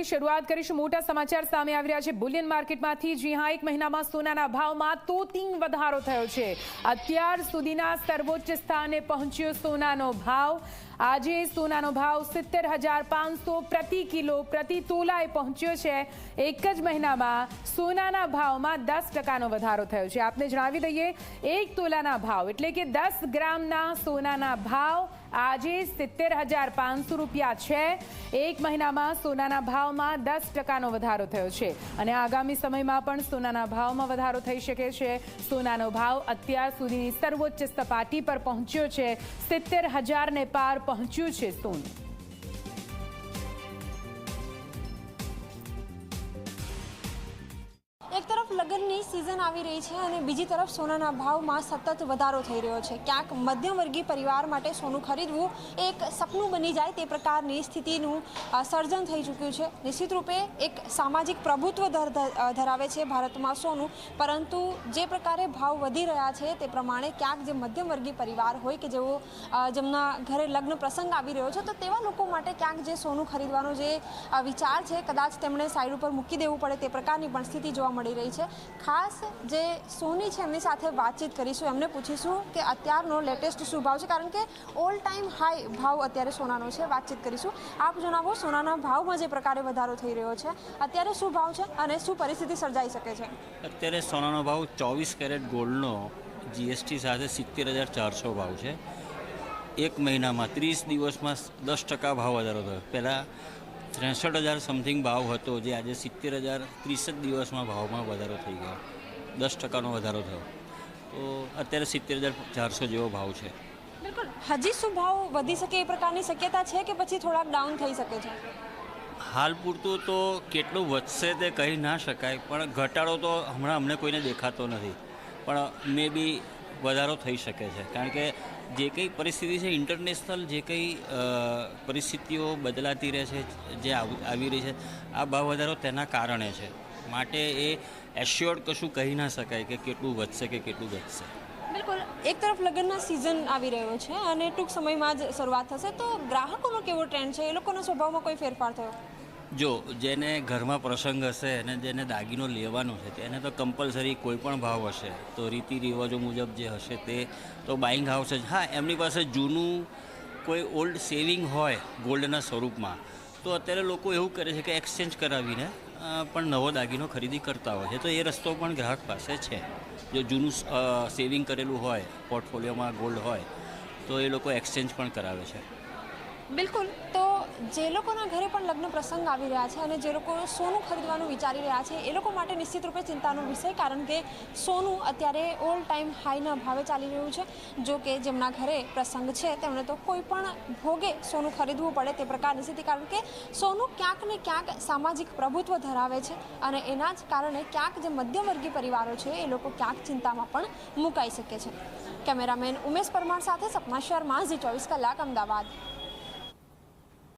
બુલેટિનથી શરૂઆત કરીશું. મોટા સમાચાર સામે આવી રહ્યા છે. બુલિયન માર્કેટમાંથી જી હા, એક મહિનામાં સોનાના ભાવમાં તોતિંગ વધારો થયો છે. અત્યાર સુધીના સર્વોચ્ચ સ્થાને પહોંચ્યો સોનાનો ભાવ. આજે સોનાનો ભાવ સિત્તેર હજાર પાંચસો પ્રતિ કિલો પ્રતિ તોલાએ પહોંચ્યો છે. એક જ મહિનામાં સોનાના ભાવમાં દસ ટકાનો વધારો થયો છે. આપને જણાવી દઈએ, એક તોલાના ભાવ એટલે કે દસ ગ્રામના સોનાના ભાવ આજે સિત્તેર હજાર પાંચસો રૂપિયા છે. એક મહિનામાં સોનાના ભાવમાં દસ ટકાનો વધારો થયો છે. અને આગામી સમયમાં પણ સોનાના ભાવમાં વધારો થઈ શકે છે. સોનાનો ભાવ અત્યાર સુધીની સર્વોચ્ચ સપાટી પર પહોંચ્યો છે. સિત્તેર હજારને પાર પહોંચ્યું છે સોનું લગ્નની સિઝન આવી રહી છે અને બીજી તરફ સોનાના ભાવમાં સતત વધારો થઈ રહ્યો છે. ક્યાંક મધ્યમવર્ગી પરિવાર માટે સોનું ખરીદવું એક સપનું બની જાય તે પ્રકારની સ્થિતિનું સર્જન થઈ ચૂક્યું છે. નિશ્ચિત રૂપે એક સામાજિક પ્રભુત્વ ધર- ધર- ધરાવે છે ભારતમાં સોનું. પરંતુ જે પ્રકારે ભાવ વધી રહ્યા છે તે પ્રમાણે ક્યાંક જે મધ્યમવર્ગીય પરિવાર હોય કે જેઓ જેમના ઘરે લગ્ન પ્રસંગ આવી રહ્યો છે, તો તેવા લોકો માટે ક્યાંક જે સોનું ખરીદવાનો જે વિચાર છે, કદાચ તેમણે સાઈડ ઉપર મૂકી દેવું પડે તે પ્રકારની પણ સ્થિતિ જોવા મળી રહી છે. ખાસ જે સોની છે, એમની સાથે વાતચીત કરીશું. એમને પૂછીશું કે અત્યારનો લેટેસ્ટ શું ભાવ છે? કારણ કે ઓલ ટાઈમ હાઈ ભાવ અત્યારે સોનાનો છે. વાતચીત કરીશું. આપ જણાવો, સોનાના ભાવમાં જે પ્રકારે વધારો થઈ રહ્યો છે, અત્યારે શું ભાવ છે અને શું પરિસ્થિતિ સર્જાઈ શકે છે? અત્યારે સોનાનો ભાવ ચોવીસ કેરેટ ગોલ્ડનો જીએસટી સાથે સિત્તેર હજાર ચારસો ભાવ છે. એક મહિનામાં ત્રીસ દિવસમાં દસ ટકા ભાવ વધારો થયો. પહેલાં ત્રેસઠ હજાર સમથિંગ ભાવ હતો જે આજે સિત્તેર હજાર ત્રીસ જ દિવસમાં ભાવમાં વધારો થઈ ગયો. દસ ટકાનો વધારો થયો. તો અત્યારે સિત્તેર હજાર ચારસો જેવો ભાવ છે. બિલકુલ. હજી શું ભાવ વધી શકે એ પ્રકારની શક્યતા છે કે પછી થોડાક ડાઉન થઈ શકે છે? હાલ પૂરતું તો કેટલું વધશે તે કહી ના શકાય પણ ઘટાડો તો હમણાં અમને કોઈને દેખાતો નથી. પણ મે બી વધારો થઈ શકે છે. કારણ કે જે કંઈ પરિસ્થિતિ છે ઇન્ટરનેશનલ જે કંઈ પરિસ્થિતિઓ બદલાતી રહે છે, જે આવી રહી છે, આ ભાવ વધારો તેના કારણે છે. માટે એ એશ્યોર્ડ કશું કહી ના શકાય કે કેટલું વધશે કે કેટલું ઘટશે. બિલકુલ. એક તરફ લગ્નના સિઝન આવી રહ્યો છે અને ટૂંક સમયમાં જ શરૂઆત થશે. તો ગ્રાહકોનો કેવો ટ્રેન્ડ છે? એ લોકોના સ્વભાવમાં કોઈ ફેરફાર થયો? જો જેને ઘરમાં પ્રસંગ હશે અને જેને દાગીનો લેવાનો છે તેને તો કમ્પલસરી કોઈ પણ ભાવ હશે. તો રીતિ રિવાજો મુજબ જે હશે તે તો બાઇંગ હાઉસ જ. હા, એમની પાસે જૂનું કોઈ ઓલ્ડ સેવિંગ હોય ગોલ્ડના સ્વરૂપમાં, તો અત્યારે લોકો એવું કરે છે કે એક્સચેન્જ કરાવીને પણ નવો દાગીનો ખરીદી કરતા હોય છે. તો એ રસ્તો પણ ગ્રાહક પાસે છે. જો જૂનું સેવિંગ કરેલું હોય પોર્ટફોલિયોમાં ગોલ્ડ હોય, તો એ લોકો એક્સચેન્જ પણ કરાવે છે. બિલકુલ. તો જે લોકોના ઘરે પણ લગ્ન પ્રસંગ આવી રહ્યા છે અને જે લોકો સોનું ખરીદવાનું વિચારી રહ્યા છે, એ લોકો માટે નિશ્ચિત રૂપે ચિંતાનો વિષય, કારણ કે સોનું અત્યારે ઓલ ટાઈમ હાઈના ભાવે ચાલી રહ્યું છે. જો કે જેમના ઘરે પ્રસંગ છે, તેમણે તો કોઈ પણ ભોગે સોનું ખરીદવું પડે તે પ્રકારની સ્થિતિ કારણ કે સોનું ક્યાંક ને ક્યાંક સામાજિક પ્રભુત્વ ધરાવે છે અને એના જ કારણે ક્યાંક જે મધ્યમવર્ગીય પરિવારો છે, એ લોકો ક્યાંક ચિંતામાં પણ મુકાઈ શકે છે. કેમેરામેન ઉમેશ પરમાર સાથે સપના શર્મા, ઝી ચોવીસ કલાક, અમદાવાદ.